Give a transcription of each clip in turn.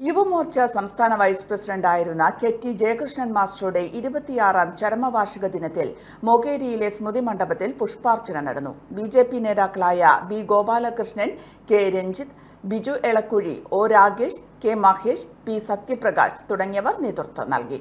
യുവമോർച്ച സംസ്ഥാന വൈസ് പ്രസിഡന്റായിരുന്ന K T Jayakrishnan മാസ്റ്ററുടെ ഇരുപത്തിയാറാം ചരമവാർഷിക ദിനത്തിൽ മൊകേരിയിലെ സ്മൃതി മണ്ഡപത്തിൽ പുഷ്പാർച്ചന നടന്നു. ബി ജെ പി നേതാക്കളായ B Gopalakrishnan K Ranjith Biju Elakkuzhi O Rakesh K Mahesh P Sathyaprakash തുടങ്ങിയവർ നേതൃത്വം നൽകി.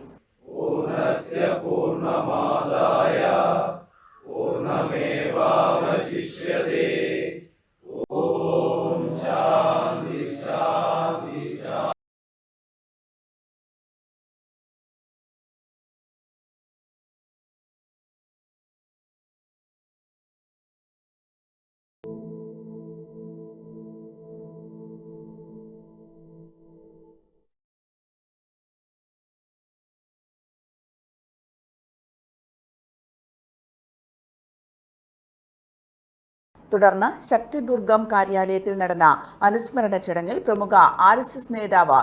തുടർന്ന് ശക്തിദുർഗം കാര്യാലയത്തിൽ നടന്ന അനുസ്മരണ ചടങ്ങിൽ പ്രമുഖ ആർ എസ് എസ് നേതാവ്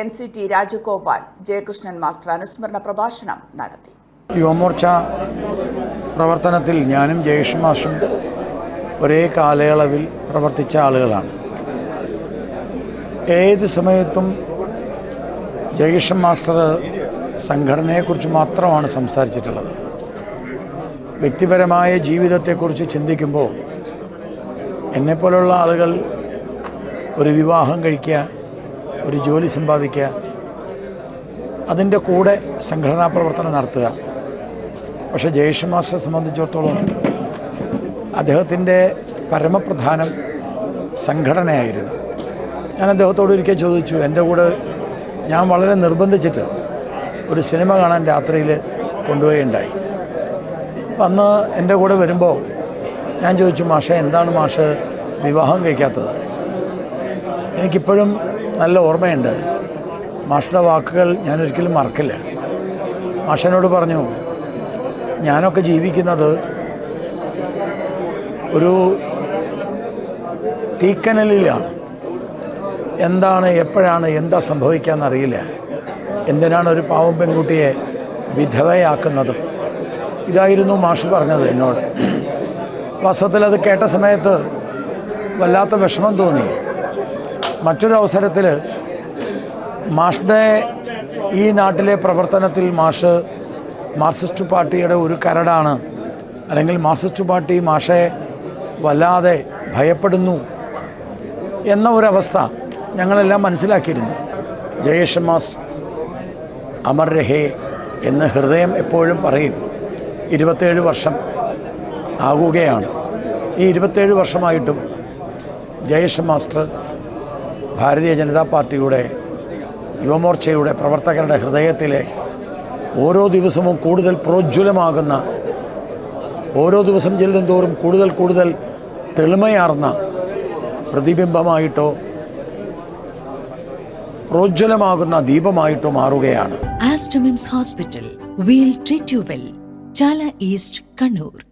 N C T Rajagopal Jayakrishnan master അനുസ്മരണ പ്രഭാഷണം നടത്തി. യുവമോർച്ച പ്രവർത്തനത്തിൽ ഞാനും ജയകൃഷ്ണൻ മാസ്റ്ററും ഒരേ കാലയളവിൽ പ്രവർത്തിച്ച ആളുകളാണ്. ഏത് സമയത്തും ജയകൃഷ്ണൻ മാസ്റ്റർ സംഘടനയെക്കുറിച്ച് മാത്രമാണ് സംസാരിച്ചിട്ടുള്ളത്. വ്യക്തിപരമായ ജീവിതത്തെക്കുറിച്ച് ചിന്തിക്കുമ്പോൾ എന്നെപ്പോലുള്ള ആളുകൾ ഒരു വിവാഹം കഴിക്കുക ഒരു ജോലി സമ്പാദിക്കുക അതിന്റെ കൂടെ സംഘടനാ പ്രവർത്തനം നടത്തുക. പക്ഷേ ജയേഷ് മാസ്റ്ററെ സംബന്ധിച്ചിടത്തോളം അദ്ദേഹത്തിന്റെ പരമപ്രധാനം സംഘടനയായിരുന്നു. ഞാൻ അദ്ദേഹത്തോട് ഒരിക്കൽ ചോദിച്ചു എന്റെ കൂടെ ഞാൻ വളരെ നിർബന്ധിച്ചിട്ട് ഒരു സിനിമ കാണാൻ രാത്രിയിൽ കൊണ്ടുപോയി ഉണ്ടായി അന്ന് എന്റെ കൂടെ വരുമ്പോൾ ഞാൻ ചോദിച്ചു മാഷ എന്താണ് മാഷ് വിവാഹം കഴിക്കാത്തത്? എനിക്കിപ്പോഴും നല്ല ഓർമ്മയുണ്ട്. മാഷയുടെ വാക്കുകൾ ഞാൻ ഒരിക്കലും മറക്കില്ല. മാഷനോട് പറഞ്ഞു ഞാനൊക്കെ ജീവിക്കുന്നത് ഒരു തീക്കനലിലാണ്. എന്താണ് എപ്പോഴാണ് എന്താ സംഭവിക്കാമെന്നറിയില്ല എന്തിനാണ് ഒരു പാവം പെൺകുട്ടിയെ വിധവയാക്കുന്നത്? ഇതായിരുന്നു മാഷ് പറഞ്ഞത് എന്നോട്. വാസ്തവത്തിൽ അത് കേട്ട സമയത്ത് വല്ലാത്ത വിഷമം തോന്നി. മറ്റൊരവസരത്തിൽ മാഷുടെ ഈ നാട്ടിലെ പ്രവർത്തനത്തിൽ മാഷ് മാർക്സിസ്റ്റ് പാർട്ടിയുടെ ഒരു കരടാണ്. അല്ലെങ്കിൽ മാർക്സിസ്റ്റ് പാർട്ടി മാഷെ വല്ലാതെ ഭയപ്പെടുന്നു എന്ന ഒരവസ്ഥ ഞങ്ങളെല്ലാം മനസ്സിലാക്കിയിരുന്നു. ജയേഷ് മാസ്റ്റർ അമർ രഹേ എന്ന് ഹൃദയം എപ്പോഴും പറയും. ഇരുപത്തേഴ് വർഷം ആകുകയാണ് ഈ ഇരുപത്തേഴ് വർഷമായിട്ടും ജയേഷ് മാസ്റ്റർ ഭാരതീയ ജനതാ പാർട്ടിയുടെ യുവമോർച്ചയുടെ പ്രവർത്തകരുടെ ഹൃദയത്തിലെ ഓരോ ദിവസവും കൂടുതൽ പ്രോജ്വലമാകുന്ന ഓരോ ദിവസം ചെല്ലും തോറും കൂടുതൽ കൂടുതൽ തെളിമയാർന്ന പ്രതിബിംബമായിട്ടോ പ്രോജ്വലമാകുന്ന ദീപമായിട്ടോ മാറുകയാണ് ഹോസ്പിറ്റൽ. Chala East, Kannur.